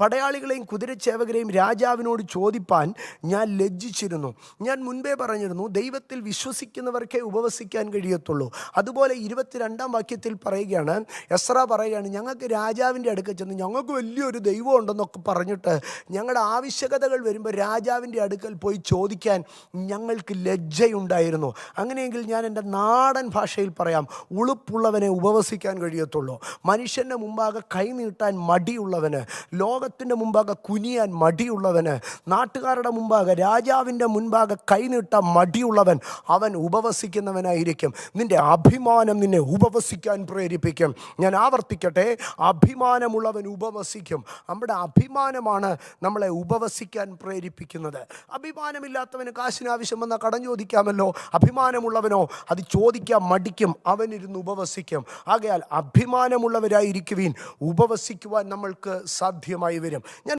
പടയാളികളെയും കുതിരച്ചേവകരെയും രാജാവിനോട് ചോദിപ്പാൻ ഞാൻ ലജ്ജിച്ചിരുന്നു. ഞാൻ മുൻപേ പറഞ്ഞിരുന്നു ദൈവത്തിൽ വിശ്വസിക്കുന്നവർക്കേ ഉപവസിക്കാൻ കഴിയത്തുള്ളൂ. അതുപോലെ ഇരുപത്തിരണ്ടാം വാക്യത്തിൽ പറയുകയാണ് എസ്ര പറയുകയാണ് ഞങ്ങൾക്ക് രാജാവിന്റെ അടുക്കൽ ചെന്ന് ഞങ്ങൾക്ക് വലിയൊരു ദൈവം ഉണ്ടെന്നൊക്കെ പറഞ്ഞിട്ട് ഞങ്ങളുടെ ആവശ്യകതകൾ വരുമ്പോൾ രാജാവിന്റെ അടുക്കൽ പോയി ചോദിക്കാൻ ഞങ്ങൾക്ക് ലജ്ജയുണ്ടായിരുന്നു. അങ്ങനെയെങ്കിൽ ഞാൻ എന്റെ നാടൻ ഭാഷയിൽ പറയാം ഉളുപ്പുള്ളവനെ ഉപവസിക്കാൻ കഴിയത്തുള്ളൂ. മനുഷ്യന്റെ മുമ്പാകെ കൈ നീട്ടാൻ മടിയുള്ളവന് ലോകത്തിന്റെ മുമ്പാകെ കുനിയാൻ മടിയുള്ളവന് നാട്ടുകാരുടെ മുമ്പാകെ രാജാവിന്റെ മുൻപാകെ കൈനീട്ട മടിയുള്ളവൻ അവൻ ഉപവസിക്കുന്നവനായിരിക്കും. നിന്റെ അഭിമാനം നിന്നെ ഉപവസിക്കാൻ പ്രേരിപ്പിക്കും. ഞാൻ ആവർത്തിക്കട്ടെ അഭിമാനമുള്ളവൻ ഉപവസിക്കും. നമ്മുടെ അഭിമാനമാണ് നമ്മളെ ഉപവസിക്കാൻ പ്രേരിപ്പിക്കുന്നത്. അഭിമാനമില്ലാത്തവന് കാശിന് ആവശ്യം വന്നാൽ കടം ചോദിക്കാമല്ലോ. അഭിമാനമുള്ളവനോ അത് ചോദിക്കാൻ മടിക്കും അവനിരുന്ന് ഉപവസിക്കും. ആകയാൽ അഭിമാനമുള്ളവരായിരിക്കുവീൻ. ഉപവസിക്കുവാൻ നമ്മൾക്ക് സാധ്യമായി വരും. ഞാൻ